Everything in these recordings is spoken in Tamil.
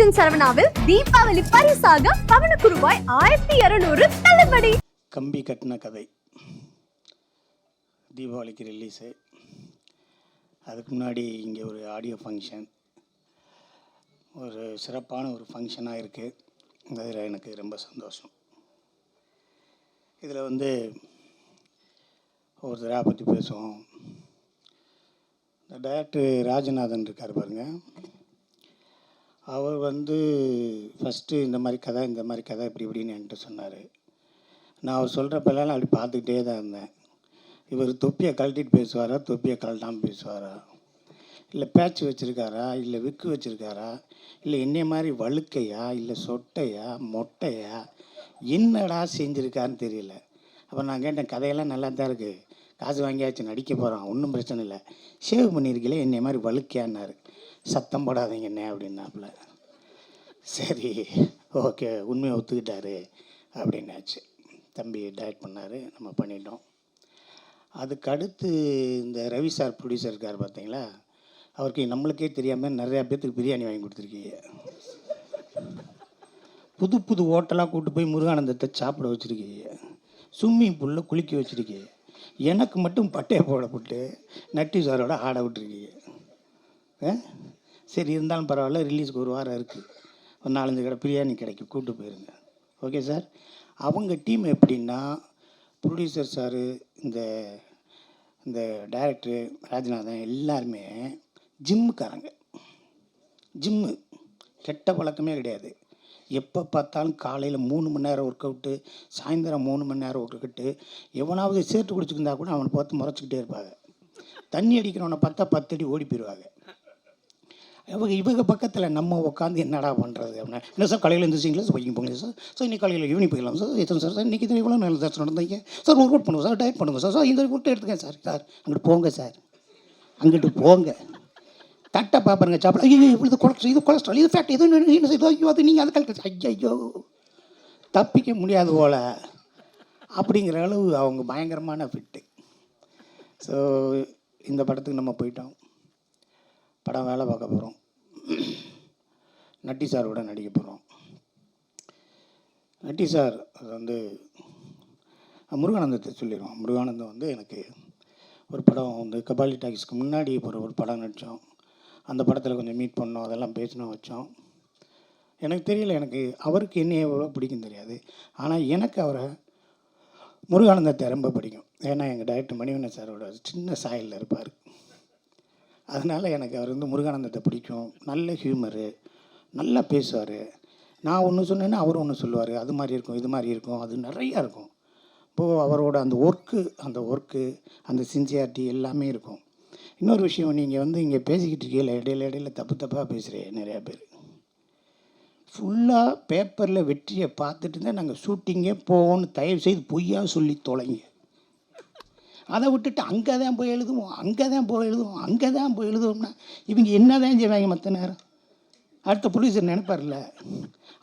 ஏஜென்ட் சரவணாவில் தீபாவளி பரிசாக பவனுக்கு ரூபாய் ஆயிரத்தி இருநூறு தள்ளுபடி. கம்பி கட்டின கதை. தீபாவளிக்கு ரிலீஸு அதுக்கு முன்னாடி இங்கே ஒரு ஆடியோ ஃபங்க்ஷன் ஒரு சிறப்பான ஒரு ஃபங்க்ஷனாக இருக்குது அதில் எனக்கு ரொம்ப சந்தோஷம். இதில் வந்து ஒரு தடவை பற்றி பேசுவோம். இந்த டைரக்டர் ராஜநாதன் இருக்கார் பாருங்கள் அவர் வந்து ஃபஸ்ட்டு இந்த மாதிரி கதை இந்த மாதிரி கதை இப்படி இப்படின்னு என்கிட்ட சொன்னார். நான் அவர் சொல்கிறப்பெல்லாம் அப்படி பார்த்துக்கிட்டே தான் இருந்தேன். இவர் தொப்பியை கழட்டிட்டு பேசுவாரா தொப்பியை கழட்டாமல் பேசுவாரா? இல்லை பேட்ச் வச்சுருக்காரா? இல்லை விக்கு வச்சுருக்காரா? இல்லை என்னைய மாதிரி வழுக்கையா? இல்லை சொட்டையா? மொட்டையா? என்னடா செஞ்சுருக்காருன்னு தெரியல. அப்போ நான் கேட்டேன் கதையெல்லாம் நல்லா தான் இருக்குது காசு வாங்கியாச்சு நடிக்க போகிறான் ஒன்றும் பிரச்சனை இல்லை. சேவ் பண்ணியிருக்கீங்களே என்னைய மாதிரி வழுக்கையான்னாரு. சத்தம் போடாதீங்கண்ணே அப்படின்னாப்புல. சரி ஓகே உண்மையை ஒத்துக்கிட்டாரு அப்படின்னாச்சு. தம்பி டயட் பண்ணார் நம்ம பண்ணிட்டோம். அதுக்கடுத்து இந்த ரவி சார் ப்ரொடியூசர் இருக்கார் பார்த்தீங்களா? அவருக்கு நம்மளுக்கே தெரியாமல் நிறையா பேர்த்துக்கு பிரியாணி வாங்கி கொடுத்துருக்கீங்க. புது புது ஹோட்டலாக கூட்டு போய் முருகானந்தத்தை சாப்பிட வச்சுருக்கீங்க. ஸ்விம்மிங் பூலில் குளிக்க வச்சுருக்கீங்க. எனக்கு மட்டும் பட்டையை போடப்பட்டு நட்டி சாரோட ஆட விட்டுருக்கீங்க. ஆ? சரி இருந்தாலும் பரவாயில்ல ரிலீஸ்க்கு ஒரு வாரம் இருக்குது ஒரு நாலஞ்சு கடை பிரியாணி கிடைக்கும் கூப்பிட்டு போயிருங்க. ஓகே சார் அவங்க டீம் எப்படின்னா ப்ரொடியூசர் சாரு இந்த இந்த டைரக்டரு ராஜநாதன் எல்லாருமே ஜிம்முக்காரங்க ஜிம்மு கெட்ட பழக்கமே கிடையாது. எப்போ பார்த்தாலும் காலையில் மூணு மணி நேரம் ஒர்க் அவுட்டு சாயந்தரம் மூணு மணி நேரம் ஒர்க் அவுட்டு எவனாவது சேர்த்து குடிச்சிருந்தா கூட அவனை பார்த்து முறைச்சிக்கிட்டே இருப்பாங்க. தண்ணி அடிக்கிறவனை பார்த்தா பத்தடி ஓடி போயிடுவாங்க இவங்க இவங்க பக்கத்தில் நம்ம உட்காந்து என்னடா பண்ணுறது அப்படின்னா. என்ன சார் காலையில் எழுந்திரிச்சிங்களா சார் பையன் போங்களா சார். சார் இன்னைக்கு காலையில் ஈவினிங் போயிடலாம் சார். எத்தனை சார்? சார் இன்றைக்கி இவ்வளோ நல்ல சார் நடந்தீங்க. சார் ஒர்க் அவுட் பண்ணுங்க சார். டயட் பண்ணுங்க சார். சார் இந்த ஒர்க் எடுத்துக்கேன் சார். சார் அங்கிட்டு போங்க சார். அங்கிட்டு போங்க. தட்டை பார்ப்பாருங்க சாப்பிட. ஐயோ இவ்வளோ கொலஸ்ட்ரால் இது கொலஸ்ட்ரால் இது ஃபேட் இது என்ன இது ஐயோ அது நீங்கள் அது கலக்க ஐயோ தப்பிக்க முடியாது போல. அப்படிங்கிற அளவு அவங்க பயங்கரமான ஃபிட்டு ஸோ இந்த படத்துக்கு நம்ம போயிட்டோம். படம் வேலை பார்க்க போகிறோம் நட்டி சாரோட நடிக்க போகிறோம் நட்டி சார் அது வந்து முருகானந்தத்தை சொல்லிடுவோம். முருகானந்தம் வந்து எனக்கு ஒரு படம் வந்து கபாலி டாக்ஸ்க்கு முன்னாடி ஒரு ஒரு படம் நடித்தோம் அந்த படத்தில் கொஞ்சம் மீட் பண்ணோம் அதெல்லாம் பேசணும் வச்சோம். எனக்கு தெரியல எனக்கு அவருக்கு என்ன எவ்வளோ பிடிக்கும் தெரியாது. ஆனால் எனக்கு அவரை முருகானந்தத்தை ரொம்ப பிடிக்கும். ஏன்னா எங்கள் டைரக்டர் மணிவண்ணன் சாரோட சின்ன சாயலில் இருப்பார். அதனால் எனக்கு அவர் வந்து முருகானந்தத்தை பிடிக்கும். நல்ல ஹியூமரு நல்லா பேசுவார். நான் ஒன்று சொன்னேன்னா அவர் ஒன்று சொல்லுவார். அது மாதிரி இருக்கும் இது மாதிரி இருக்கும் அது நிறையா இருக்கும். இப்போது அவரோட அந்த ஒர்க்கு அந்த ஒர்க்கு அந்த சின்சியாரிட்டி எல்லாமே இருக்கும். இன்னொரு விஷயம் நீங்கள் வந்து இங்கே பேசிக்கிட்டு இருக்கீங்களா இடையில இடையில தப்பு தப்பாக பேசுகிறேன் நிறையா பேர். ஃபுல்லாக பேப்பரில் வெற்றியை பார்த்துட்டு தான் நாங்கள் ஷூட்டிங்கே போவோம்னு தயவு செய்து பொய்யா சொல்லி தொலைங்க. அதை விட்டுட்டு அங்கே தான் போய் எழுதுவோம் அங்கே தான் போய் எழுதுவோம் அங்கே தான் போய் எழுதுவோம்னா இவங்க என்ன தான் செய்வாங்க மற்ற நேரம்? அடுத்த ப்ரொடியூசர் நினைப்பார்ல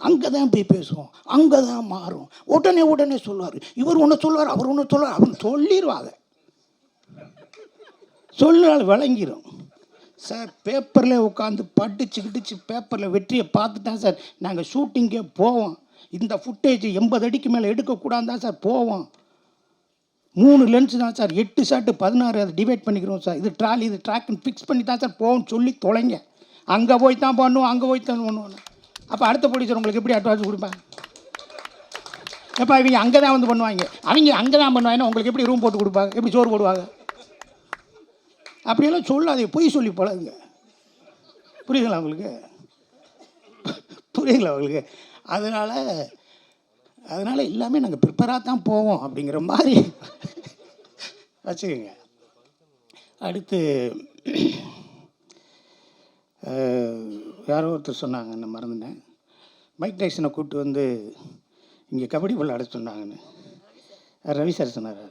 அங்கே தான் போய் பேசுவோம் அங்கே தான் மாறும் உடனே உடனே சொல்லுவார் இவர் ஒன்று சொல்லுவார் அவர் ஒன்று சொல்லுவார் அவன் சொல்லிடுவாங்க சொல்லினால் விளங்கிரும். சார் பேப்பரில் உட்காந்து படிச்சு கிடிச்சு பேப்பரில் வெற்றியை பார்த்துட்டான் சார் நாங்கள் ஷூட்டிங்கே போவோம். இந்த ஃபுட்டேஜ் எண்பது அடிக்கு மேலே எடுக்கக்கூடாது தான் சார் போவோம். மூணு லென்ஸ் தான் சார் எட்டு ஷார்ட்டு பதினாறு அதை டிவைட் பண்ணிக்கிறோம் சார் இது ட்ராலி இது ட்ராக்னு ஃபிக்ஸ் பண்ணி தான் சார் போகணும்னு சொல்லி தொலைங்க. அங்கே போய் தான் பண்ணுவோம் அங்கே போய் தான் பண்ணுவோம் அப்போ அடுத்த ப்ரொடியூசர் உங்களுக்கு எப்படி அட்வான்ஸ் கொடுப்பாங்க எப்போ இவங்க அங்கே தான் வந்து பண்ணுவாங்க. அவங்க அங்கே தான் பண்ணுவாங்கன்னா உங்களுக்கு எப்படி ரூம் போட்டு கொடுப்பாங்க எப்படி சோறு போடுவாங்க? அப்படியெல்லாம் சொல்லாதே பொய் சொல்லி பழகுங்க. புரியுதுங்களா உங்களுக்கு? புரியுதுங்களா உங்களுக்கு? அதனால் அதனால் எல்லாமே நாங்கள் ப்ரிப்பராக தான் போவோம் அப்படிங்கிற மாதிரி வச்சுக்கோங்க. அடுத்து யாரோ ஒருத்தர் சொன்னாங்க நான் மறந்துட்டேன். மைக் டைசனை கூப்பிட்டு வந்து இங்கே கபடி விளையாட சொன்னாங்கன்னு ரவி சார் சொன்னார்.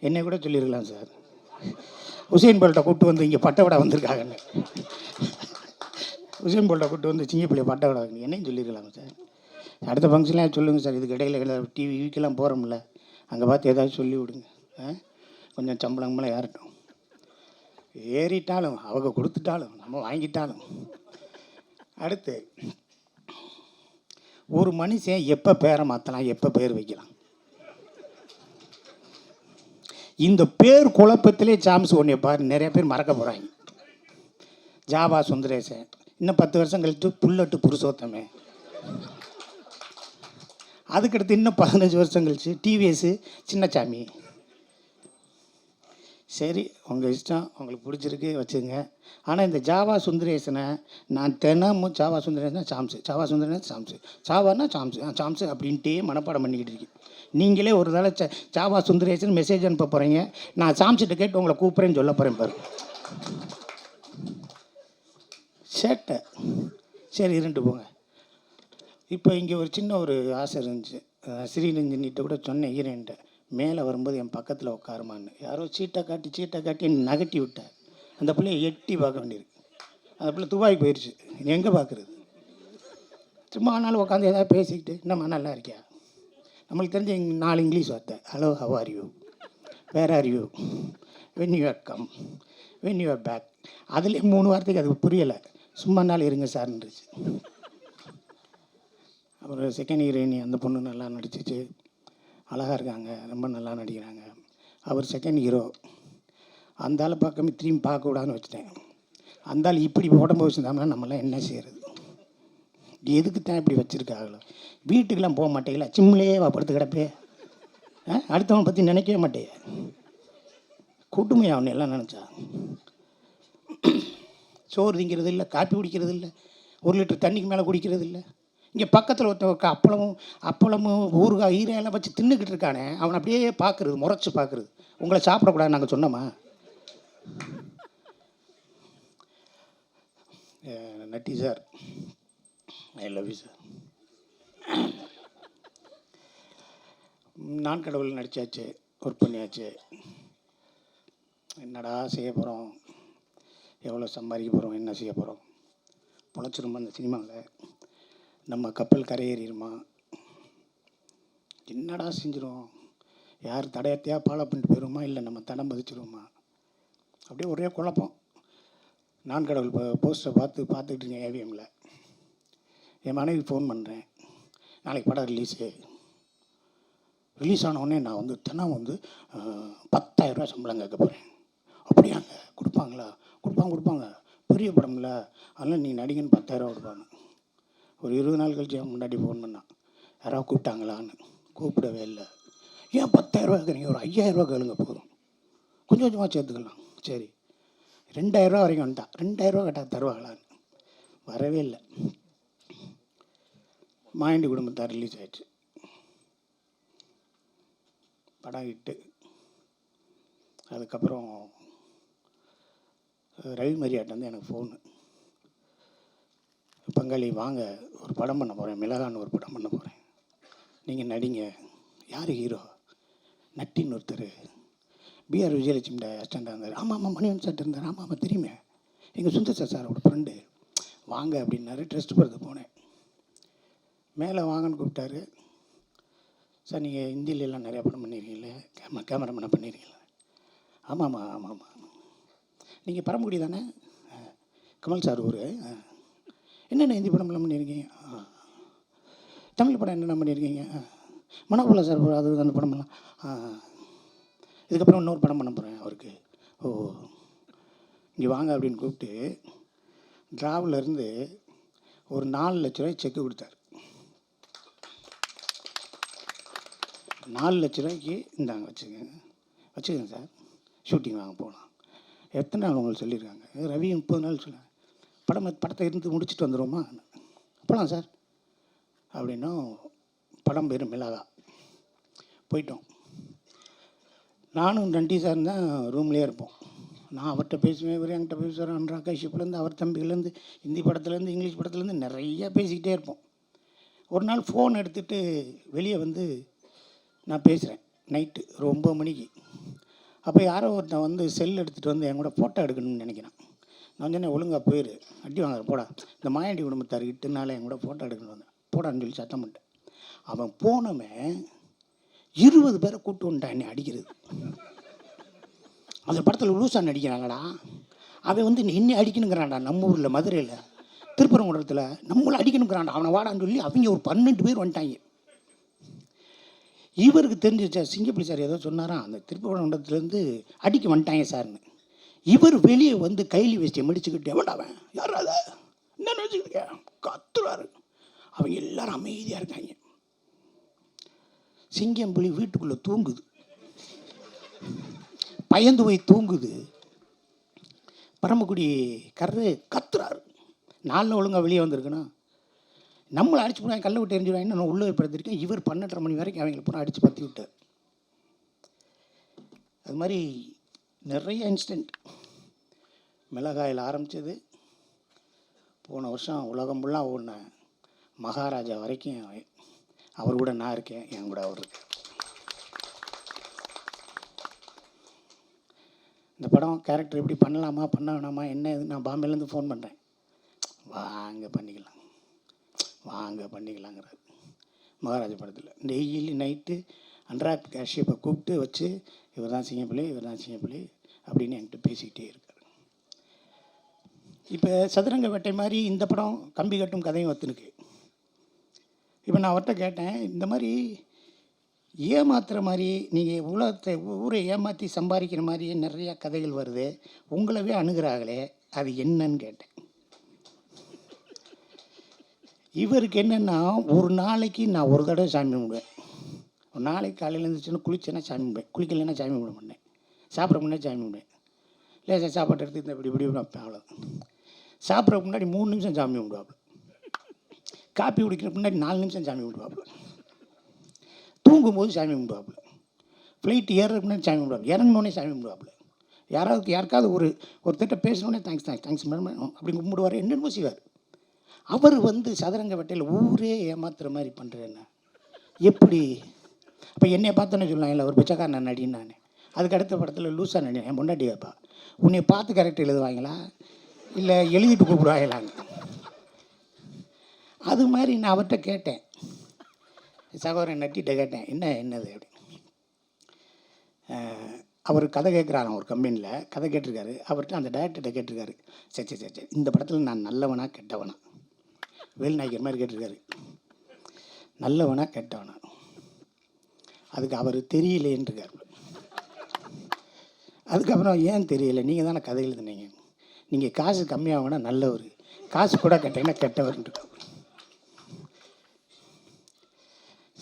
என்னை கூட சொல்லியிருக்கலாம் சார். உசேன் போல்ட்டை கூப்பிட்டு வந்து இங்கே பட்டை வந்திருக்காங்கன்னு. உசேன் போல்ட்டை கூப்பிட்டு வந்து சிங்கப்பிள்ளை பட்டை விட என்னையும் சொல்லியிருக்கலாம் சார். அடுத்த ஃபங்க்ஷன்லாம் சொல்லுங்கள் சார் இதுக்கு இடையில டிவி வீக்கெல்லாம் போகிறோம்ல அங்கே பார்த்து ஏதாவது சொல்லி விடுங்க ஆ? கொஞ்சம் சம்பளங்களாம் ஏறட்டும். ஏறிட்டாலும் அவங்க கொடுத்துட்டாலும் நம்ம வாங்கிட்டாலும். அடுத்து ஒரு மனுஷன் எப்போ பேரை மாற்றலாம் எப்போ பேர் வைக்கலாம்? இந்த பேர் குழப்பத்திலே சாம்ஸ் ஒன்றை பாரு நிறைய பேர் மறக்க போகிறாங்க ஜாவா சுந்தரேசன் இன்னும் பத்து வருஷம் கழித்து புல்லட்டு புருஷோத்தமே. அதுக்கடுத்து இன்னும் பதினஞ்சு வருஷம் கழித்து டிவிஎஸ் சின்னச்சாமி. சரி உங்கள் இஷ்டம் உங்களுக்கு பிடிச்சிருக்கு வச்சுங்க ஆனால் இந்த ஜாவா சுந்தரேசனை நான் தினமும் ஜாவா சுந்தரேசனா சாம்ஸு ஜாவா சுந்தரேசன் சாம்ஸு சாவானா சாம்ஸு ஆ சாம்ஸு அப்படின்ட்டே மனப்பாடம் பண்ணிக்கிட்டு இருக்கேன் நீங்களே ஒரு தடவை ச ஜாவா சுந்தரேசன் மெசேஜ் அனுப்ப போகிறீங்க நான் சாம்ஸிட்ட கேட்டு உங்களை கூப்பிட்றேன்னு சொல்ல போகிறேன் பாரு. சேட்டை. சரி இருந்துட்டு போங்க. இப்போ இங்கே ஒரு சின்ன ஒரு ஆசை இருந்துச்சு. அஹ் ஸ்ரீரஞ்சனிட்ட கூட சொன்னேன் ஹீரோயின்ட்ட மேலே வரும்போது என் பக்கத்தில் உட்காருமான்னு. யாரோ சீட்டை காட்டி சீட்டை காட்டி என்னை நகட்டி விட்டார். அந்த பிள்ளைய எட்டி பார்க்க வேண்டியிருக்கு. அந்த பிள்ளை துபாய்க்கு போயிடுச்சு எங்கே பார்க்குறது? சும்மா ஆனாலும் உட்காந்து ஏதாவது பேசிக்கிட்டு என்னம்மா நல்லா இருக்கியா? நம்மளுக்கு தெரிஞ்ச நாலு இங்கிலீஷ் வார்த்தை. Hello how are you where are you when you are come when you are back அதுலேயே மூணு வார்த்தைக்கு அது புரியலை. சும்மா நாள் இருங்க சார்ன்றுச்சு அப்புறம் செகண்ட் ஹீரோயினி அந்த பொண்ணு நல்லா நடிச்சிச்சு. அழகாக இருக்காங்க ரொம்ப நல்லா நடிக்கிறாங்க. அவர் செகண்ட் ஹீரோ அந்த ஆள் பார்க்காம திரும்பி பார்க்கக்கூடாதுன்னு வச்சுட்டேன். அந்த ஆள் இப்படி உடம்பு வச்சுருந்தோம்னா நம்மளாம் என்ன செய்கிறது எதுக்கு தான் இப்படி வச்சுருக்காங்களோ? வீட்டுக்கெல்லாம் போக மாட்டேங்களா? சிம்மிலேயே வா படுத்து கிடப்பே. ஆ அடுத்தவனை பற்றி நினைக்கவே மாட்டே கூட்டுமையா அவனை எல்லாம் நினச்சா? சோறு திங்கிறது இல்லை காப்பி குடிக்கிறது இல்லை ஒரு லிட்டர் தண்ணிக்கு மேலே குடிக்கிறது இல்லை இங்கே பக்கத்தில் ஒருத்தவங்க அப்பளமும் அப்பளமும் ஊறுகாய் ஈரையெல்லாம் வச்சு தின்னுக்கிட்டு இருக்கானே அவனை அப்படியே பார்க்குறது முறைச்சி பார்க்குறது உங்களை சாப்பிடக்கூடாது நாங்கள் சொன்னோமா? Natty sir. I love you sir நான் கடவுள் நடித்தாச்சு ஒர்க் பண்ணியாச்சு. என்னடா செய்ய போகிறோம் எவ்வளோ சம்பாதிக்க போகிறோம் என்ன செய்ய போகிறோம் பொழைச்சிருமா அந்த சினிமாவில் நம்ம கப்பல் கரையேறிடுமா? என்னடா செஞ்சிடும் யார் தடையத்தையா ஃபாலோ பண்ணிட்டு போயிடுமா இல்லை நம்ம தடம் பதிச்சிருவோமா? அப்படியே ஒரே குழப்பம். நான் கடவுள் போஸ்டரை பார்த்து பார்த்துக்கிட்டு இருக்கேன் ஏவிஎம்மில் என் மனைவி ஃபோன் பண்ணுறேன் நாளைக்கு படம் ரிலீஸு. ரிலீஸ் ஆனவுடனே நான் வந்து தினம் வந்து பத்தாயிரரூவா சம்பளம் கேட்க போகிறேன் அப்படியாங்க கொடுப்பாங்களா? கொடுப்பாங்க கொடுப்பாங்க. பெரிய படம்ல அதனால் நீ நடிகன் பத்தாயிரரூவா கொடுப்பாங்க. ஒரு இருபது நாள் கழிச்சு அவன் முன்னாடி ஃபோன் பண்ணான். யாராவது கூப்பிட்டாங்களான்னு. கூப்பிடவே இல்லை. ஏன் 10000 இருக்கிறீங்க கேட்குறீங்க ஒரு 5000 கேளுங்க போதும். கொஞ்சம் கொஞ்சமாக சேர்த்துக்கலாம். சரி. ரெண்டாயிரரூபா வரைக்கும் வந்துட்டான். ரெண்டாயிரம் ரூபா கேட்டால் தருவாங்களான்னு. வரவே இல்லை. மாயண்டி குடும்பத்தார் ரிலீஸ் ஆயிடுச்சு. படம் இட்டு அதுக்கப்புறம் ரவி மரியாட்டேருந்து எனக்கு ஃபோனு பங்காளி வாங்க ஒரு படம் பண்ண போகிறேன் மிளகான்னு ஒரு படம் பண்ண போகிறேன் நீங்கள் நடிங்க. யார் ஹீரோ நட்டின்னு ஒருத்தர். பிஆர் விஜயலட்சுமியோட அஸ்டண்டாக இருந்தார். ஆமாம் ஆமாம் மணிவன் சார் இருந்தார். ஆமாம் ஆமாம் தெரியுமே. எங்கள் சுந்தர் சார் சாரோட ஃப்ரெண்டு வாங்க அப்படின்னாரு. ட்ரெஸ்ட் போகிறது போனேன். மேலே வாங்கன்னு கூப்பிட்டாரு. சார் நீங்கள் ஹிந்திலெலாம் நிறையா படம் பண்ணியிருக்கீங்களே கேமரா கேமராமேனாக ஆமாம் ஆமாம் ஆமாம் நீங்கள் பரமக்குடி தானே? கமல் சார் ஊர். என்னென்ன ஹிந்தி படம்லாம் பண்ணியிருக்கீங்க? ஆ. தமிழ் படம் என்னென்ன பண்ணியிருக்கீங்க? ஆ. சார் அது அந்த படமெல்லாம். ஆ. இதுக்கப்புறம் இன்னொரு படம் பண்ண போகிறேன் அவருக்கு. ஓ. இங்கே வாங்க அப்படின்னு கூப்பிட்டு டிராவிலருந்து ஒரு நாலு லட்ச ரூபாய் செக்கு கொடுத்தாரு. நாலு லட்ச ரூபாய்க்கு இந்தாங்க வச்சுக்கோங்க. வச்சுக்கோங்க சார். ஷூட்டிங் வாங்க போகலாம். எத்தனை நாள் உங்களுக்கு சொல்லியிருக்காங்க? ரவி முப்பது நாள் சொன்னாங்க படம் படத்தை இருந்து முடிச்சுட்டு வந்துடுவோமா போகலாம் சார். அப்படின்னும் படம் பேர் மிளகா. போயிட்டோம். நானும் நண்டி சார் தான் ரூம்லேயே இருப்போம். நான் அவர்கிட்ட பேசுவேன் இவர் என்கிட்ட பேசுவார். அன்றாக்கா ஷிப்லேருந்து அவர் தம்பிகள்லேருந்து ஹிந்தி படத்துலேருந்து இங்கிலீஷ் படத்துலேருந்து நிறைய பேசிக்கிட்டே இருப்போம். ஒரு நாள் ஃபோன் எடுத்துகிட்டு வெளியே வந்து நான் பேசுகிறேன் நைட்டு ஒரு ஒம்பது மணிக்கு. அப்போ யாரோ ஒருத்தன் வந்து செல் எடுத்துகிட்டு வந்து என் கூட ஃபோட்டோ எடுக்கணும்னு நினைக்கிறேன். நான் சொன்னேன் ஒழுங்காக போயிரு. அடி வாங்குற போடா. இந்த மாயாண்டி குடும்பத்தார் இட்டுனால என் கூட ஃபோட்டோ எடுக்கணும் வந்தேன். போடான்னு சொல்லி சத்தம் பண்ணிட்டேன் அவன் போனவன் இருபது பேரை கூட்டு வந்துட்டான் என்னை அடிக்கிறது. அந்த படத்தில் லூசான் அடிக்கிறாங்கடா அவன் வந்து நீ அடிக்கணுங்கிறான்டா நம்ம ஊரில் மதுரையில். திருப்பரங்குன்றத்தில் நம்மளை அடிக்கணுங்கிறான்டா. அவனை வாடான்னு சொல்லி அவங்க ஒரு பன்னெண்டு பேர் வந்துட்டாங்க. இவருக்கு தெரிஞ்சிச்சா சிங்கப்பள்ளி சார் ஏதோ சொன்னாராம் அந்த திருப்பரங்குன்றத்துலேருந்து அடிக்க வந்துட்டாங்க சார்னு. இவர் வெளியே வந்து கைலி வேஷ்டியை மடிச்சுக்கிட்டு எவன்டாவன் யார் அதை? என்ன நினச்சிக்கிட்டு கத்துறாரு. அவங்க எல்லாரும் அமைதியாக இருக்காங்க. சிங்கம் புலி வீட்டுக்குள்ளே தூங்குது. பயந்து போய் தூங்குது. பரமக்குடி கரு கத்துறாரு. நாளில் ஒழுங்காக வெளியே வந்திருக்கணும் நம்மளை அடிச்சு போனால் கல்லை விட்டு எரிஞ்சிடுவாங்க நான் உள்ளே படுத்திருக்கேன். இவர் பன்னெண்டரை மணி வரைக்கும் அவங்களை பூரா அடித்து பற்றி விட்டார். அது மாதிரி நிறைய இன்ஸ்டன்ட் மிளகாயில் ஆரம்பித்தது போன வருஷம் உலகம் ஃபுல்லாக ஓடின மகாராஜா வரைக்கும் அவர் கூட நான் இருக்கேன் என் கூட அவர் இருக்கு இந்த படம் கேரக்டர் எப்படி பண்ணலாமா பண்ண வேணாமா என்ன இது நான் பாம்பேலேருந்து ஃபோன் பண்ணுறேன் வாங்க பண்ணிக்கலாம். வாங்க பண்ணிக்கலாங்கிறார். மகாராஜா படத்தில். டெய்லி நைட்டு அன்ராக் காஷ்யப்பை கூப்பிட்டு வச்சு இவர் தான் சிங்கப்பிள்ளை இவர் தான் சிங்கப்பிள்ளை அப்படின்னு என்கிட்ட பேசிக்கிட்டே இருக்கார். இப்போ சதுரங்க வேட்டை மாதிரி இந்த படம் கம்பி கட்டும் கதையும் வத்துனுக்கு இப்போ நான் அவர்கிட்ட கேட்டேன் இந்த மாதிரி ஏமாத்துகிற மாதிரி நீங்கள் உலகத்தை ஊரை ஏமாற்றி சம்பாதிக்கிற மாதிரி நிறைய கதைகள் வருது உங்களவே அணுகிறாங்களே அது என்னன்னு கேட்டேன். இவருக்கு என்னென்னா ஒரு நாளைக்கு நான் ஒரு தடவை சாமி கும்பிடுவேன். ஒரு நாளைக்கு காலையில் எழுந்துச்சுன்னா குளிச்சேன்னா சாமி கும்பிடுவேன். குளிக்கலைன்னா சாமி கும்பிட மாட்டேன். சாப்பிட முன்னாடி சாமி கும்பிடுவேன். லேசாக சாப்பாடு எடுத்து இந்த இப்படி இப்படி வைப்பேன் அவ்வளோ சாப்பிட்ற முன்னாடி மூணு நிமிஷம் சாமி கும்பிடுவாப்புல. காப்பி குடிக்கிற முன்னாடி நாலு நிமிஷம் சாமி கும்பிடுவாப்புல. தூங்கும்போது சாமி கும்பிடுவாப்புல. ஃப்ளைட் ஏறுற முன்னாடி சாமி கும்பிடுவாப்புல. இறங்கினோடனே சாமி கும்பிடுவாப்புல. யாராவது யாருக்காவது ஒரு ஒருத்தட்ட பேசணுன்னே தேங்க்ஸ் தேங்க்ஸ் தேங்க்ஸ் மேடம் அப்படி கும்பிடுவார். என்னென்னமோ செய்வார். அவர் வந்து சதுரங்க வேட்டையில் ஊரே ஏமாத்துற மாதிரி பண்ணுறேன்னா எப்படி? அப்போ என்னை பார்த்தோன்னே சொல்லலாம் இல்லை ஒரு பிச்சைக்காரன் நடின்னு நான். அதுக்கு அடுத்த படத்தில் லூஸாக நடி என் பொண்டாட்டி வைப்பா உன்னை பார்த்து கரெக்ட் எழுதுவாங்களா? இல்லை எழுதிட்டு கூப்பிடுவாங்களாங்க? அது மாதிரி நான் அவர்கிட்ட கேட்டேன். சகோதரன் நட்டிகிட்ட கேட்டேன் என்ன என்னது? அப்படி அவர் கதை கேட்குறாராம் ஒரு கம்பெனியில் கதை கேட்டிருக்காரு. அவர்கிட்ட அந்த டேரக்டர்கிட்ட கேட்டிருக்காரு. சரி சரி சரி இந்த படத்தில் நான் நல்லவனா கெட்டவனா? வேல்நாயகர் மாதிரி கேட்டிருக்காரு. நல்லவனா கெட்டவனா? அதுக்கு அவர் தெரியலேன்றிருக்காரு அதுக்கப்புறம் ஏன் தெரியல? நீங்கள் தானே கதை எழுதுனீங்க. நீங்கள் காசு கம்மியாகனா நல்லவர். காசு கூட கட்டிங்கன்னா கெட்டவர்ன்ட்டு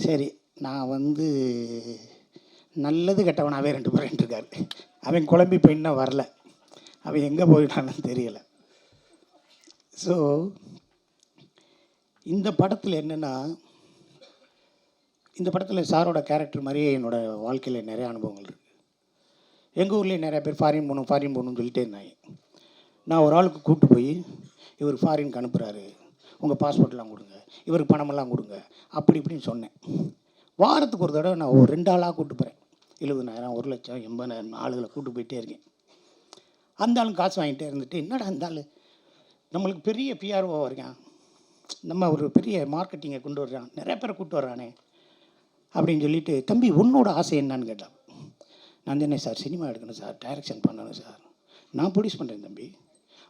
சரி நான் வந்து நல்லது கெட்டவனாகவே ரெண்டு பேரும் இருக்கார் அவன் குழம்பி போய் வரல. அவன் எங்கே போயிட்டான்னு தெரியலை. ஸோ இந்த படத்தில் என்னென்னா இந்த படத்தில் சாரோட கேரக்டர் மாதிரியே என்னோடய வாழ்க்கையில் நிறைய அனுபவங்கள் இருக்குது எங்கள் ஊர்லேயே நிறையா பேர் ஃபாரின் போகணும் ஃபாரின் போகணும்னு சொல்லிட்டே இருந்தாங்க. நான் ஒரு ஆளுக்கு கூப்பிட்டு போய் இவர் ஃபாரினுக்கு அனுப்புகிறாரு உங்கள் பாஸ்போர்ட்லாம் கொடுங்க. இவருக்கு பணமெல்லாம் கொடுங்க. அப்படி இப்படின்னு சொன்னேன். வாரத்துக்கு ஒரு தடவை நான் ஒரு ரெண்டு ஆளாக கூப்பிட்டு போகிறேன் எழுபதாயிரம் ஒரு லட்சம் எண்பதாயிரம் ஆளுகளை கூப்பிட்டு போயிட்டே இருக்கேன். அந்த ஆளும் காசு வாங்கிட்டே இருந்துட்டு என்னடா அந்த ஆள்? நம்மளுக்கு பெரிய பிஆர்ஓ இருக்கான். நம்ம ஒரு பெரிய மார்க்கெட்டிங்கை கொண்டு வர்றான். நிறைய பேரை கூப்பிட்டு வர்றானே. அப்படின்னு சொல்லிட்டு தம்பி உன்னோட ஆசை என்னன்னு கேட்டான். நான் தானே சார் சினிமா எடுக்கணும் சார். டைரக்ஷன் பண்ணணும் சார். நான் ப்ரொடியூஸ் பண்ணுறேன் தம்பி.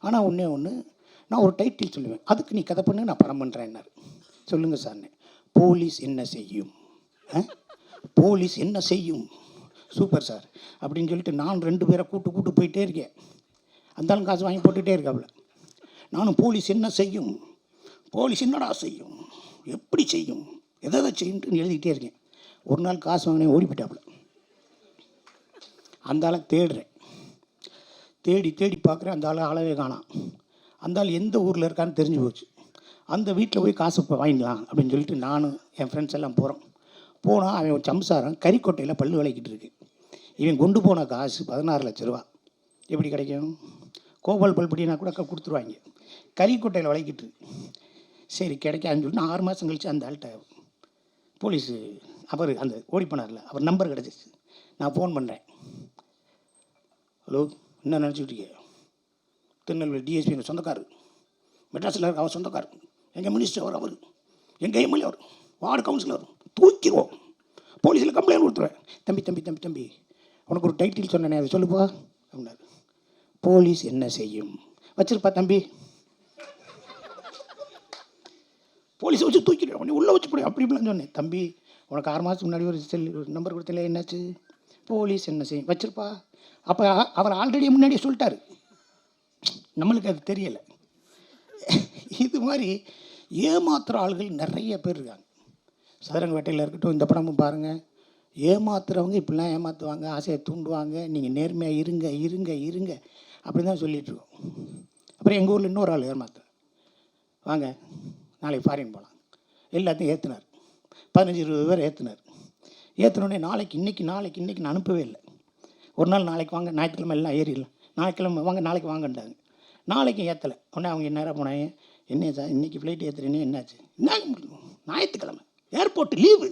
ஆனால் ஒன்றே ஒன்று நான் ஒரு டைட்டில் சொல்லுவேன். அதுக்கு நீ கதை பண்ணு நான் படம் பண்ணுறேன்னாரு சொல்லுங்கள் சார்னே போலீஸ் என்ன செய்யும்? ஆ? போலீஸ் என்ன செய்யும்? Super sir. அப்படின்னு சொல்லிட்டு நான் ரெண்டு பேரை கூட்டு கூட்டு போயிட்டே இருக்கேன். அந்தாலும் காசு வாங்கி போட்டுகிட்டே இருக்காப்புல நானும் போலீஸ் என்ன செய்யும்? போலீஸ் என்னடா செய்யும்? எப்படி செய்யும்? எதை எதை எழுதிக்கிட்டே இருக்கேன். ஒரு நாள் காசு வாங்கினே ஓடி போயிட்டாப்புல அந்த ஆளை தேடுறேன். தேடி தேடி பார்க்குறேன் அந்த ஆளை அளவே காணாம். அந்த ஆள் எந்த ஊரில் இருக்கான்னு தெரிஞ்சு போச்சு. அந்த வீட்டில் போய் காசு இப்போ வாங்கிக்கலாம் அப்படின்னு சொல்லிட்டு நானும் என் ஃப்ரெண்ட்ஸ் எல்லாம் போகிறோம் போனால் அவன் ஒரு சம்சாரம் கறிக்கொட்டையில் பல்லு விளக்கிட்டு இருக்கு. இவன் கொண்டு போன காசு பதினாறு லட்ச ரூபா. எப்படி கிடைக்கும்? கோபால் பல்படினா கூட கொடுத்துருவாங்க. கறிக்கொட்டையில் விளக்கிட்டு சரி கிடைக்காதுன்னு சொல்லிட்டு ஆறு மாதம் கழிச்சு அந்த ஆள்கிட்ட போலீஸு அவர் அந்த ஓடி போனார்ல. அவர் நம்பர் கிடச்சிச்சு நான் ஃபோன் பண்ணுறேன் ஹலோ என்ன நினச்சிக்கிட்டு இருக்கீங்க? திருநெல்வேலி டிஎஸ்பி சொந்தக்காரர். மெட்ராஸில் இருக்க அவர் சொந்தக்காரர். எங்கள் மினிஸ்டர் அவர் அவர். எங்கள் எம்எல்ஏ அவர். வார்டு கவுன்சிலர் தூக்கிடுவோம். போலீஸில் கம்ப்ளைண்ட் கொடுத்துருவேன். தம்பி தம்பி தம்பி தம்பி உனக்கு ஒரு டைட்டில் சொன்னேனே அதை சொல்லுப்பா அப்படின்னாரு. போலீஸ் என்ன செய்யும்? வச்சிருப்பா தம்பி. போலீஸை வச்சு தூக்கிடுவேன். உன்னை உள்ளே வச்சு போடு அப்படி இப்படிலாம் சொன்னேன். தம்பி உனக்கு ஆறு மாதத்துக்கு முன்னாடி ஒரு செல் ஒரு நம்பர் கொடுத்தல என்னாச்சு? போலீஸ் என்ன செய்யும் வச்சிருப்பா. அப்போ அவர் ஆல்ரெடி முன்னாடியே சொல்லிட்டாரு. நம்மளுக்கு அது தெரியலை. இது மாதிரி ஏமாத்துற ஆள்கள் நிறைய பேர் இருக்காங்க. சதுரங்க வேட்டையில் இருக்கட்டும் இந்த படமும் பாருங்கள் ஏமாத்துறவங்க இப்படிலாம் ஏமாற்றுவாங்க ஆசையை தூண்டுவாங்க. நீங்கள் நேர்மையாக இருங்க இருங்க இருங்க. அப்படி தான் சொல்லிகிட்ருக்கோம் அப்புறம் எங்கள் ஊரில் இன்னொரு ஆள் ஏமாத்துறேன் வாங்க நாளைக்கு ஃபாரின் போகலாம் எல்லாத்தையும் ஏற்றுனார் பதினஞ்சு இருபது பேர் ஏற்றுனார் ஏற்றினோடனே நாளைக்கு இன்றைக்கி நாளைக்கு இன்றைக்கி நான் அனுப்பவே இல்லை. ஒரு நாள் நாளைக்கு வாங்க ஞாயிற்றுக்கிழமை எல்லாம் ஏறிடலாம் ஞாயிற்றுக்கிழமை வாங்க நாளைக்கு வாங்கன்றாங்க நாளைக்கும் ஏற்றலை உடனே அவங்க என்ன போனாங்க? என்ன சார் இன்றைக்கி ஃப்ளைட் ஏற்றுறேன்னு என்னாச்சு? என்ன ஞாயிற்றுக்கிழமை. ஏர்போர்ட் லீவு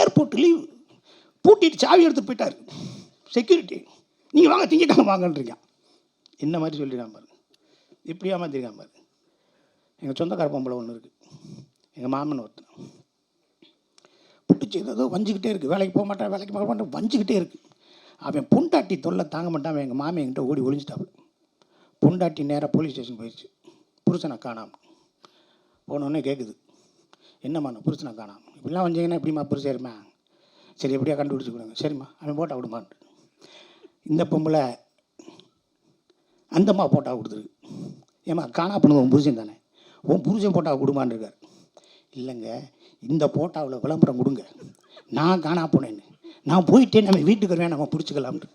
ஏர்போர்ட் லீவு பூட்டிட்டு சாவி எடுத்துகிட்டு போயிட்டார். செக்யூரிட்டி நீங்கள் வாங்க திங்கக்கிழமை வாங்கன்றிருக்கான் என்ன மாதிரி சொல்லிடுறான் பாருங்க இப்படியா மாற்றிருக்கான் பாருங்க எங்கள் சொந்தக்கார பொம்பளை ஒன்று இருக்குது எங்கள் மாமன் ஒருத்தன். பிடிச்சி ஏதோ வஞ்சிக்கிட்டே இருக்குது வேலைக்கு போக மாட்டேன் வேலைக்கு போக மாட்டேன் வஞ்சிக்கிட்டே இருக்குது அவன் பொண்டாட்டி தொல்லை தாங்க மாட்டான். அவன் எங்கள் மாமன் என்கிட்ட ஓடி ஒளிஞ்சிட்டாப்புல பொண்டாட்டி நேராக போலீஸ் ஸ்டேஷன் போயிடுச்சு புருஷனை காணாமல் போனோடனே கேட்குது என்னம்மா நான் புருஷனை காணாமல் இப்படிலாம் வந்தீங்கன்னா எப்படிம்மா புருஷன் இருமா சரி எப்படியா கண்டுபிடிச்சி கொடுங்க. சரிம்மா அவன் போட்டா விடுமான்ட்டு இந்த பொம்பளை அந்தம்மா போட்டா கொடுத்துருக்கு. ஏம்மா காணா பண்ணுது உன் புருஷன் தானே? உன் புருஷன் போட்டா கொடுமான்னு இருக்கார். இல்லைங்க இந்த போட்டாவில் விளம்பரம் கொடுங்க. நான் காணா போனேன்னு. நான் போயிட்டே நம்ம வீட்டுக்கு வருவேன் நம்ம பிடிச்சிக்கலாம்னு.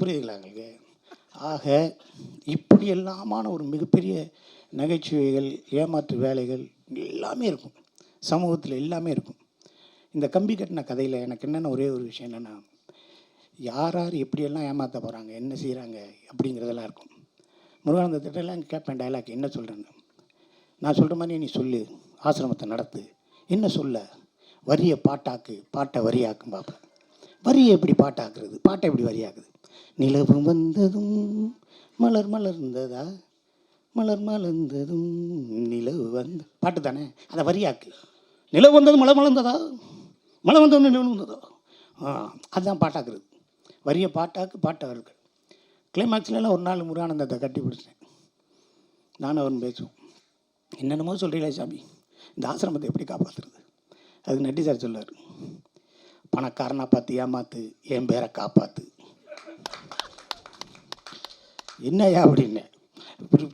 புரியுதுங்களா எங்களுக்கு ஆக இப்படி எல்லாமான ஒரு மிகப்பெரிய நகைச்சுவைகள் ஏமாற்று வேலைகள் எல்லாமே இருக்கும். சமூகத்தில் எல்லாமே இருக்கும். இந்த கம்பி கட்டின கதையில் எனக்கு என்னென்ன ஒரே ஒரு விஷயம் என்னென்னா யார் யார் எப்படியெல்லாம் ஏமாற்ற போகிறாங்க என்ன செய்கிறாங்க அப்படிங்கிறதெல்லாம் இருக்கும். முருகானந்த திட்டம்லாம் கேட்பேன் டைலாக் என்ன சொல்கிறேன்னு நான் சொல்கிற மாதிரி நீ சொல்லு. ஆசிரமத்தை நடத்து. என்ன சொல்ல? வரியை பாட்டாக்கு பாட்டை வரியாக்கும் பார்ப்பேன் வரியை எப்படி பாட்டாக்குறது? பாட்டை எப்படி வரியாக்குது? நிலவு வந்ததும் மலர் மலர்ந்ததா? மலர் மலர்ந்ததும் நிலவு வந்து பாட்டு தானே? அதை வரியாக்கு. நிலவு வந்தது மலர் மலர்ந்ததா? மழை வந்ததும் நிலவு வந்ததோ? ஆ அதுதான் பாட்டாக்குறது. வரியை பாட்டாக்கு பாட்டை வருது ஒரு நாள் முருகானந்தத்தை கட்டி பிடிச்சேன் நானும் அவரும் பேசுவோம். என்னென்னமோ சொல்கிறீங்களே சாமி. இந்த ஆசிரமத்தை எப்படி காப்பாற்றுறது அது நட்டி சார் சொல்லார். பணக்காரனாக பார்த்து ஏமாத்து என் பேரை காப்பாற்று என்னையா அப்படின்னு.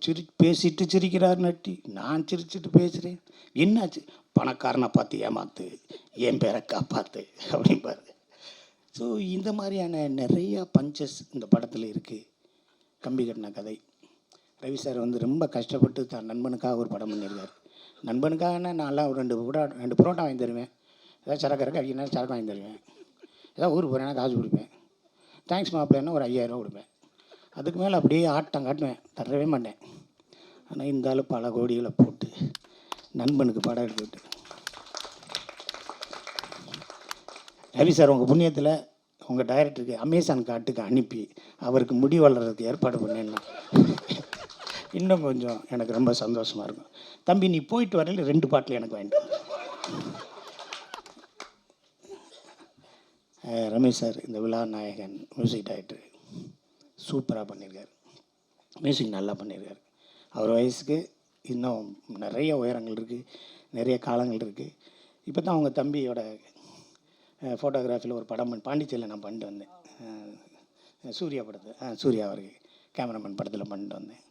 சிரி பேசிட்டு சிரிக்கிறார் நட்டி. நான் சிரிச்சிட்டு பேசுகிறேன் என்னாச்சு? பணக்காரனை பார்த்து ஏமாத்து என் பேரை காப்பாற்று அப்படிம்பாரு. ஸோ இந்த மாதிரியான நிறையா பஞ்சஸ் இந்த படத்தில் இருக்குது கம்பி கட்டின கதை. ரவி சார் வந்து ரொம்ப கஷ்டப்பட்டு தான் நண்பனுக்காக ஒரு படம் பண்ணியிருக்கார். நண்பனுக்காக நான்லாம் ஒரு ரெண்டு புரோட்டா ரெண்டு புரோட்டா வாங்கி தருவேன். ஏதாவது சரக்கு இறக்க அடிக்கணும் சரக்கு வாங்கி தருவேன். ஏதாவது ஊருக்கு போகிறேன்னா காசு கொடுப்பேன். தேங்க்ஸ் மாப்பிள்ளைன்னா ஒரு ஐயாயிரம் கொடுப்பேன். அதுக்கு மேலே அப்படியே ஆட்டம் காட்டுவேன். தரவே மாட்டேன். ஆனால் இந்த பல கோடிகளை போட்டு நண்பனுக்கு படம் எடுத்துக்கிட்டு ரவி சார் உங்கள் புண்ணியத்தில் உங்கள் டைரக்டருக்கு அமேசான் காட்டுக்கு அனுப்பி அவருக்கு முடி வளர்கிறதுக்கு ஏற்பாடு பண்ணேன்னா இன்னும் கொஞ்சம் எனக்கு ரொம்ப சந்தோஷமாக இருக்கும். தம்பி நீ போயிட்டு வரையில் ரெண்டு பாட்டில் எனக்கு வாங்கிட்டு ரமேஷ் சார் இந்த விழா நாயகன் மியூசிக் டைரக்டர் சூப்பராக பண்ணியிருக்காரு மியூசிக் நல்லா பண்ணியிருக்காரு அவர் வயசுக்கு இன்னும் நிறைய உயரங்கள் இருக்குது நிறைய காலங்கள் இருக்குது இப்போ தான் அவங்க தம்பியோட ஃபோட்டோகிராஃபியில் ஒரு படம் பண்ணி பாண்டிச்சேரியில் நான் பண்ணிட்டு வந்தேன். சூர்யா படத்தை ஆ சூர்யா அவருக்கு கேமராமேன் படத்தில் பண்ணிட்டு வந்தேன்.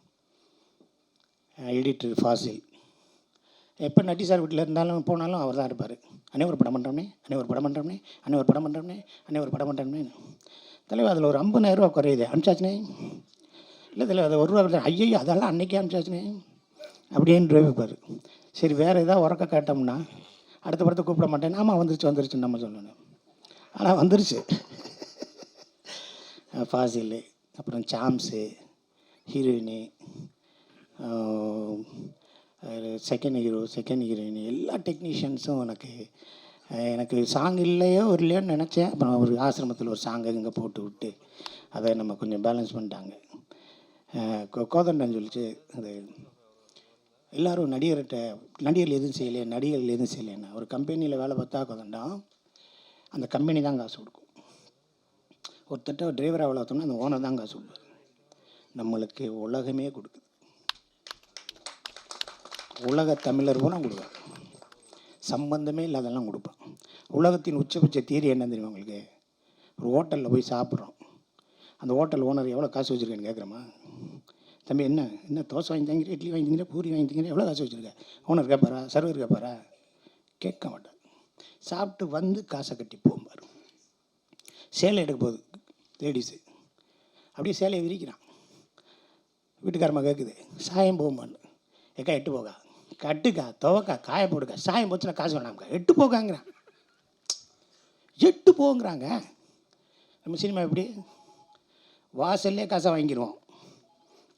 எடிட்டர் ஃபாசில். எப்போ நட்டி சார் வீட்டில் இருந்தாலும் போனாலும் அவர் தான் இருப்பார். அன்னே ஒரு படம் பண்ணுறோம்னே அன்னே ஒரு படம் பண்ணுறோம்னே அன்னே ஒரு படம் பண்ணுறோம்னே அன்னே ஒரு படம் பண்ணுறோம்னே தலைவர் அதில் ஒரு ஐம்பதாயிரரூவா குறையுது. அனுப்பிச்சாச்சுனே. இல்லை தலைவர் அது ஒரு ரூபா ஐயோ ஐயையோ அதெல்லாம் அன்னைக்கே அனுப்பிச்சாச்சுனே. அப்படின்னு வைப்பார் சரி வேறு எதாவது உறக்க கேட்டோம்னா அடுத்த படத்தை கூப்பிட மாட்டேன் ஆமாம் வந்துருச்சு வந்துருச்சுன்னு நம்ம சொல்லணும். ஆனால் வந்துருச்சு. ஃபாசில் அப்புறம் Chaams heroine second hero second heroine எல்லா டெக்னீஷியன்ஸும் எனக்கு எனக்கு சாங் இல்லையோ ஒரு இல்லையோன்னு நினச்சேன். அப்புறம் ஒரு ஆசிரமத்தில் ஒரு சாங்கை இங்கே போட்டு விட்டு அதை நம்ம கொஞ்சம் பேலன்ஸ் பண்ணிட்டாங்க. கோ- கோதண்டன் சொல்லிச்சு அது எல்லாரும் நடிகர்கிட்ட நடிகர்கள் எதுவும் செய்யலையே நடிகர்கள் எதுவும் செய்யலைன்னா ஒரு கம்பெனியில் வேலை பார்த்தா கோதண்டம் அந்த கம்பெனி தான் காசு கொடுக்கும். ஒருத்தட்ட டிரைவராக வேலை அந்த ஓனர் தான் காசு கொடுப்பார். நம்மளுக்கு உலகமே கொடுக்குது. உலக தமிழர் பூரா கொடுப்பான் சம்பந்தமே இல்லாதெல்லாம் கொடுப்பான். உலகத்தின் உச்சபட்ச தீரி என்ன தெரியுமா உங்களுக்கு? ஒரு ஹோட்டலில் போய் சாப்பிட்றோம். அந்த ஹோட்டல் ஓனர் எவ்வளோ காசு வச்சுருக்கேன்னு கேட்குறோமா தம்பி என்ன என்ன தோசை வாங்கி தங்கிற இட்லி வாங்கி தங்கிற பூரி வாங்கி தங்கிற எவ்வளோ காசு வச்சுருக்க? ஓனர் கேட்பாரா சர்வர் கேட்பாரா கேட்க மாட்டார். சாப்பிட்டு வந்து காசை கட்டி போகும்பார் சேலை எடுக்க போகுது லேடிஸு அப்படியே சேலையை விரிக்கிறான். வீட்டுக்காரம்மா கேட்குது சாயம் போகும்பான்னு ஏக்கா எட்டு போகா. கட்டுக்கா துவக்கா காய போடுக்கா. சாயம் போச்சுன்னா காசு வேணாம்க்கா. எட்டு போகாங்கிறான். எட்டு போங்கிறாங்க நம்ம சினிமா எப்படி? வாசல்லே காசை வாங்கிடுவோம்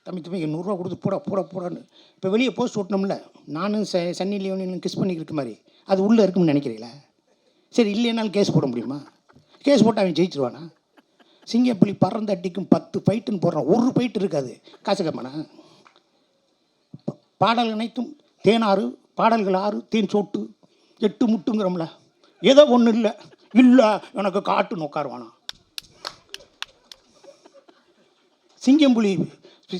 தம்பி தம்பி நூறுரூவா கொடுத்து போட போட போடன்னு. இப்போ வெளியே போஸ்ட் ஓட்டணும்ல நானும் ச சன்னி லியோனும் கிஸ் பண்ணிக்கிட்டு மாதிரி. அது உள்ளே இருக்கும்னு நினைக்கிறீங்களா? சரி இல்லைனாலும் கேஸ் போட முடியுமா? கேஸ் போட்டு அவன் ஜெயிச்சிருவானா? சிங்கப்புலி பறந்த அட்டிக்கும் பத்து ஃபைட்டுன்னு போடுறான் ஒரு ஃபைட் இருக்காது. காசு கம்மனா பாடல் அனைத்தும் தேனாறு பாடல்கள் ஆறு தேன் சோட்டு எட்டு முட்டுங்கிறோம்ல. ஏதோ ஒன்றும் இல்லை. இல்லை எனக்கு காட்டுன்னு உட்காருவானா? சிங்கம் புலி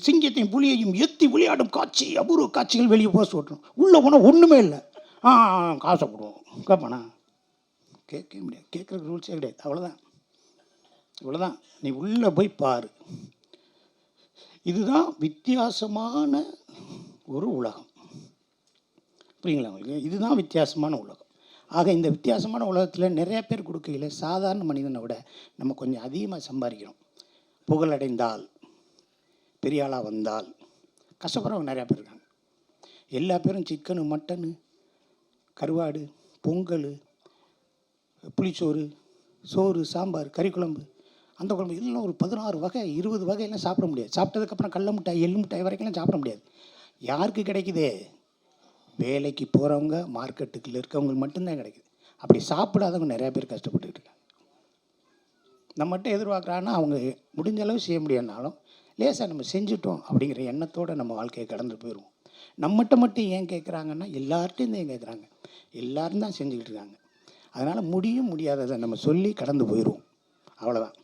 சிங்கத்தையும் புலியையும் எத்தி விளையாடும் காட்சி அபூர்வ காட்சிகள் வெளியே போஸ்ட் ஓட்டணும் உள்ளே போனால் ஒன்றுமே இல்லை. ஆ ஆ, காசை போடுவோம். கேட்பானா கேட்க முடியாது. கேட்குற ரூல்ஸே கிடையாது. அவ்வளோதான் இவ்வளோதான் நீ உள்ளே போய் பாரு. இதுதான் வித்தியாசமான ஒரு உலகம். புரியுங்களா உங்களுக்கு? இதுதான் வித்தியாசமான உலகம். ஆக இந்த வித்தியாசமான உலகத்தில் நிறைய பேர் கொடுக்கையில் சாதாரண மனிதனை விட நம்ம கொஞ்சம் அதிகமாக சம்பாதிக்கிறோம். புகழடைந்தால் பெரிய ஆளாக வந்தால் கஷ்டப்படுறவங்க நிறையா பேர் இருக்காங்க. எல்லா பேரும் சிக்கனு மட்டனு கருவாடு பொங்கல் புளிச்சோறு சோறு சாம்பார் கறி குழம்பு அந்த குழம்பு இதெல்லாம் ஒரு பதினாறு வகை இருபது வகையெல்லாம் சாப்பிட முடியாது. சாப்பிட்டதுக்கப்புறம் கடல மிட்டாய் எள்ளு மிட்டாய் வரைக்கும்லாம் சாப்பிட முடியாது. யாருக்கு கிடைக்குதே? வேலைக்கு போகிறவங்க மார்க்கெட்டுக்குள்ள இருக்கவங்களுக்கு மட்டும்தான் கிடைக்குது. அப்படி சாப்பிடாதவங்க நிறையா பேர் கஷ்டப்பட்டுக்கிட்டு இருக்காங்க. நம்மகிட்ட எதிர்பார்க்குறாங்கன்னா அவங்க முடிஞ்ச அளவு செய்ய முடியாதுனாலும் லேசாக நம்ம செஞ்சுட்டோம் அப்படிங்கிற எண்ணத்தோடு நம்ம வாழ்க்கையை கடந்து போயிடுவோம். நம்மகிட்ட மட்டும் ஏன் கேட்குறாங்கன்னா எல்லார்ட்டையும் ஏன் கேட்குறாங்க எல்லாரும் தான் செஞ்சுக்கிட்டு இருக்காங்க. அதனால் முடியும் முடியாததை நம்ம சொல்லி கடந்து போயிடுவோம். அவ்வளோதான்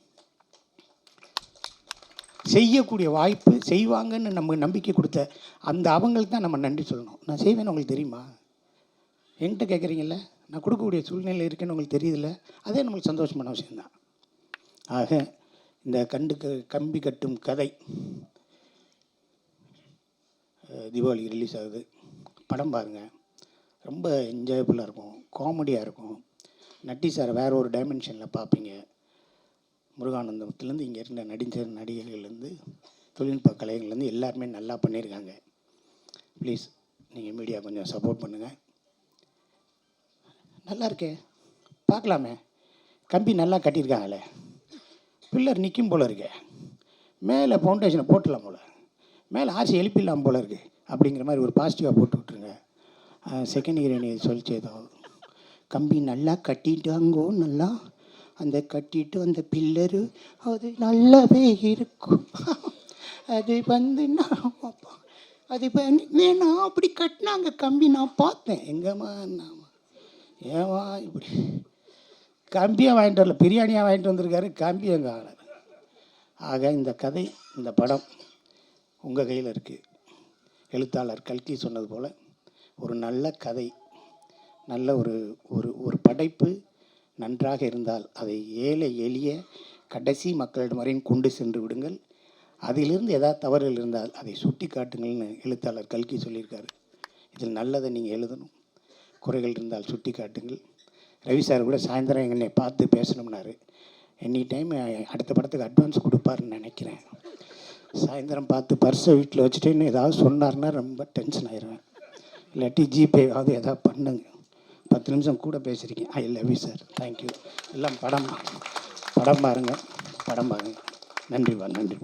செய்யக்கூடிய வாய்ப்பு செய்வாங்கன்னு நம்ம நம்பிக்கை கொடுத்த அந்த அவங்களுக்கு தான் நம்ம நன்றி சொல்லணும். நான் செய்வேன்னு உங்களுக்கு தெரியுமா? என்கிட்ட கேட்குறீங்கள நான் கொடுக்கக்கூடிய சூழ்நிலை இருக்குன்னு உங்களுக்கு தெரியுதுல்ல? அதே நம்மளுக்கு சந்தோஷமான விஷயம்தான். ஆக இந்த கண்டு க- கம்பி கட்டும் கதை தீபாவளிக்கு ரிலீஸ் ஆகுது. படம் பாருங்கள் ரொம்ப என்ஜாயபுல்லாக இருக்கும். காமெடியாக இருக்கும். நட்டி சார் வேறு ஒரு டைமென்ஷனில் பார்ப்பீங்க முருகானந்தத்துலேருந்து இங்கே இருந்த நடிச்ச நடிகர்கள்லேருந்து தொழில்நுட்ப கலைகள்லேருந்து எல்லாருமே நல்லா பண்ணியிருக்காங்க ப்ளீஸ் நீங்கள் மீடியா கொஞ்சம் சப்போர்ட் பண்ணுங்கள் நல்லா இருக்கே. பார்க்கலாமே. கம்பி நல்லா கட்டியிருக்காங்களே. பில்லர் நிற்கும் போல இருக்கே. மேலே ஃபவுண்டேஷனை போட்டுடலாம் போல. மேலே ஆசை எழுப்பிடலாம் போல இருக்கு. அப்படிங்கிற மாதிரி ஒரு பாசிட்டிவாக போட்டு விட்ருங்க செகண்ட் ஹீரோயினி சொல்லிச்சு ஏதோ கம்பி நல்லா கட்டிட்டாங்கோ நல்லா. அந்த கட்டிட்டு அந்த பில்லரு அது நல்லாவே இருக்கும். அது வந்து நான் அது வேணாம் அப்படி கட்டினாங்க கம்பி. நான் பார்த்தேன். எங்கம்மா நான் ஏமா இப்படி? கம்பியாக வாங்கிட்டு வரல பிரியாணியாக வாங்கிட்டு வந்திருக்காரு கம்பி எங்கே ஆக இந்த கதை இந்த படம் உங்கள் கையில் இருக்குது எழுத்தாளர் கல்கி சொன்னது போல் ஒரு நல்ல கதை நல்ல ஒரு ஒரு ஒரு படைப்பு நன்றாக இருந்தால் அதை ஏழை எளிய கடைசி மக்களிடம் வரையும் கொண்டு சென்று விடுங்கள். அதிலிருந்து ஏதாவது தவறுகள் இருந்தால் அதை சுட்டி காட்டுங்கள்னு எழுத்தாளர் கல்கி சொல்லியிருக்காரு. இதில் நல்லதை நீங்கள் எழுதணும். குறைகள் இருந்தால் சுட்டி காட்டுங்கள். ரவி சார் கூட சாயந்தரம் என்னை பார்த்து பேசணும்னாரு. எனி டைம் அடுத்த படத்துக்கு அட்வான்ஸ் கொடுப்பாருன்னு நினைக்கிறேன். சாயந்தரம் பார்த்து பர்ஸை வீட்டில் வச்சுட்டேன்னு ஏதாவது சொன்னார்னா ரொம்ப டென்ஷன் ஆயிடுவேன் இல்லாட்டி ஜிபேவாவது எதாவது பண்ணுங்க. பத்து நிமிஷம் கூட பேசுகிறீங்க I love you sir thank you எல்லாம் படம் படம் பாருங்கள் படம் பாருங்கள் நன்றிப்பா நன்றி